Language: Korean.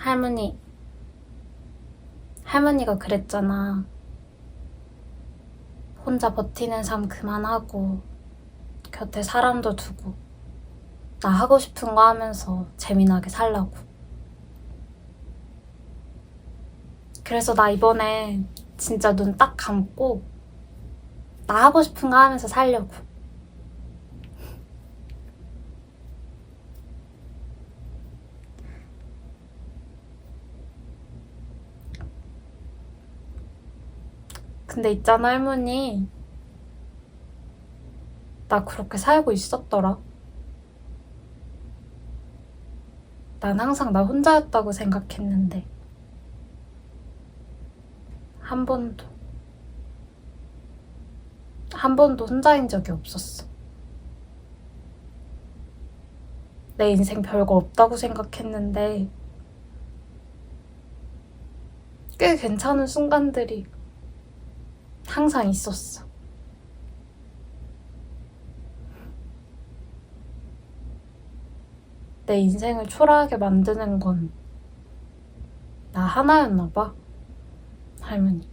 할머니, 할머니가 그랬잖아. 혼자 버티는 삶 그만하고, 곁에 사람도 두고, 나 하고 싶은 거 하면서 재미나게 살라고. 그래서 나 이번에 진짜 눈 딱 감고, 나 하고 싶은 거 하면서 살려고. 근데 있잖아, 할머니. 나 그렇게 살고 있었더라. 난 항상 나 혼자였다고 생각했는데. 한 번도. 한 번도 혼자인 적이 없었어. 내 인생 별거 없다고 생각했는데. 꽤 괜찮은 순간들이 항상 있었어. 내 인생을 초라하게 만드는 건 나 하나였나 봐, 할머니.